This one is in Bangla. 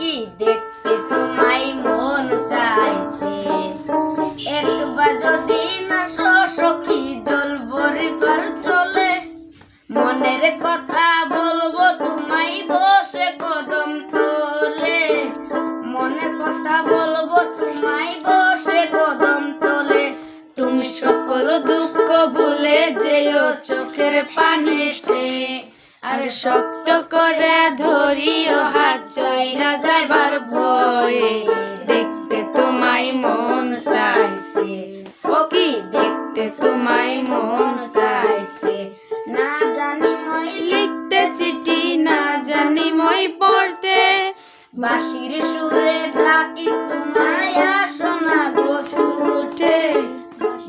কি দেখতে তোমায় মন চাইছে? একবার যদি না সখী দোল পরিবার চলে? মনের কথা বলব তোমায় বসে কদম তোলে। মনের কথা বলব তোমায় বসে কদম তোলে। তুমি সকল দুঃখ ভুলে যেও চোখের পানিছে আর শক্ত করে ধরিও চইরা যাইবার ভয়ে দেখতে তোমায় মন চাইছে। ও কি দেখতে তোমায় মন চাইছে? না জানি মই লিখতে চিঠি, না জানি মই পড়তে। বাঁশির সুরে ডাকি তোমায় আসো না গো ছুটে